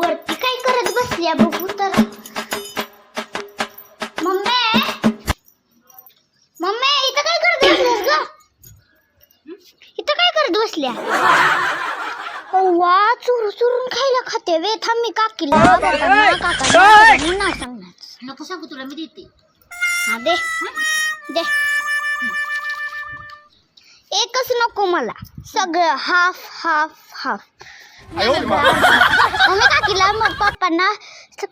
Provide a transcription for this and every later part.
वरती काय करत बसल्या बघू तर. मम्मी! मम्मी इथं काय करत बसल्यास ग? इथं काय करत बसल्या? वा चुरू चुरून खायला खाते वे. थांब मी काकीला ना सांगणार. नको सांगू तुला मी देते. हा दे. दे. एकच नको मला. सगळं हाफ हाफ हाफ मम्मी काकीला मग पप्पांना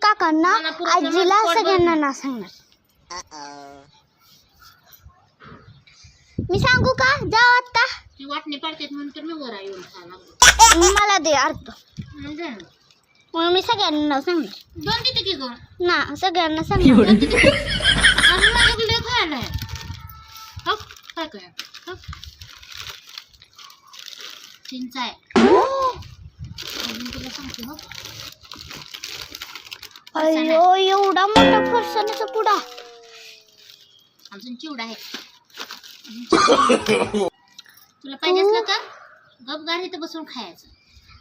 काकांना आजीला सगळ्यांना ना सांगणार. मी सांगू का? जाऊ आता. ती वाटणी पाडतात म्हणून तर मी वर आहे येऊन खायला लागलो. मला दे अर्थ मग दे ना. मग मी सगळ्यांना सांगणार. दोन देते की गं? ना सगळ्यांना सांगणार. अजून माझ्याकडे लय खायला आहे. काय काय. चिंच आहे अजून तुला सांगते हो अयो एवढा मोठा फरसाण्याचा पुडा. अजून चिवडा आहे. अजून चिवडा. तुला पाहिजे असलं तर गपगार इथं बसून खायचं.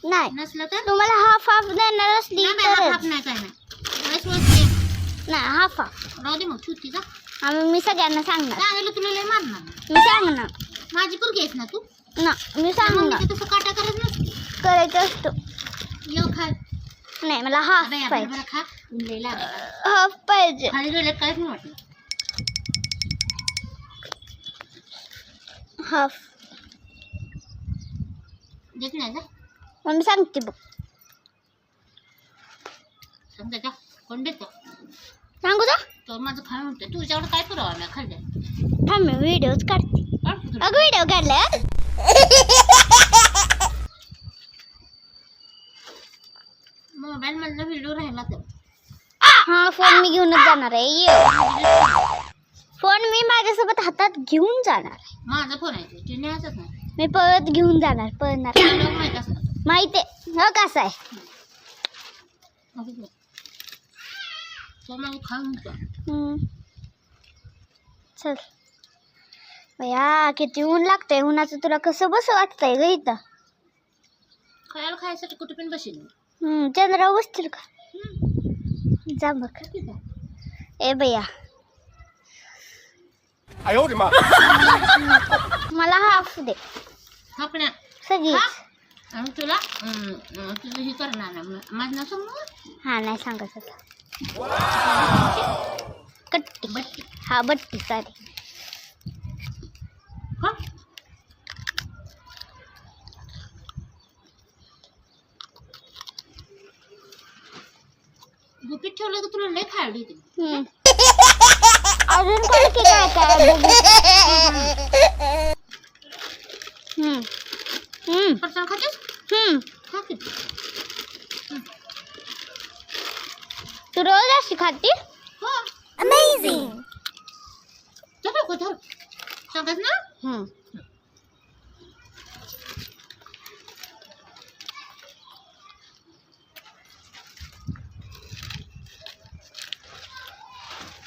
नाही. नसलं तर? तुम्हाला हाफ हाफ देणार असली नाही नाही, हाप तर हाप नाही काय नाही नाही हाफ हाफ राहू दे मग छुट्टी जा. आम्ही मी सगळ्यांना सांगणार. सांगायला तुला लय मारणार मी सांगणार. माझी पुरगी आहेस ना तू? ना मी सांगणार. मम्मीचं तसं काटा करत नसते. करायचं असतो. नाही मला हाफ अबे, आपण पाहिजे बरं खा ऊन लय लागलं. हाफ पाहिजे खाली गेलं काहीच नाही वाटलं हाफ देत नाही का मग मी सांगते बघ समजा का कोण देतो सांगू का तो माझं खाणं म्हणतोय तुझ्याकडे काय पुरावा मी खाल्लं थांब मी व्हिडिओज काढते अगं व्हिडिओ काढलाय मोबाईल मधला व्हिडिओ राहिला तर. हा फोन मी घेऊनच जाणार आहे. ये. फोन मी माझ्यासोबत हातात घेऊन जाणार आहे. माझा फोन आहे ते. ते न्यायचंच नाही. मी पळत घेऊन जाणार पळणार. लोक माहीत आहे. हो कसा आहे. तो हम्म. चल. बया किती ऊन लागतंय. उन्हाचं तुला कसं बस वाटतंय ग इथं? खायला खायसाठी कुठे पण बसेल मी. चंद्राव बसतील का? जा मग. ए बया मला हाफ दे. सगळी तुला? ना हा नाही. सांगत आता हा बट्टी सॉरी गुपित ठेवलं तर तुला लय खायला येते हम्म. अजून काय की काय काय हम्म. हम्म. फरसाण खातेस हम्म. खा की तू रोज अशी खाती हो अमेझिंग धर लवकर धर सांगत ना हम्म. आवर आजी येतील आवर आवर मम्मी ते काय लावून खाते मी खाते फरसाण बघ बघ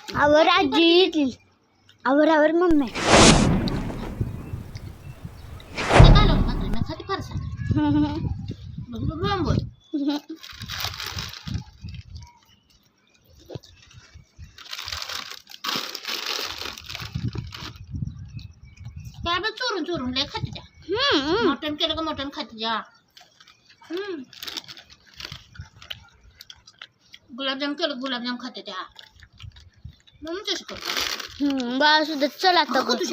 बघ बोल काय बघ चोरून चोरून लय खाते त्या हम्म. मटण केलं का मटण खाते जा हम्म. गुलाबजाम केलं गुलाबजाम खाते त्या मग तशी करतो हम्म. बाळा सुद्धा चल आता अगं,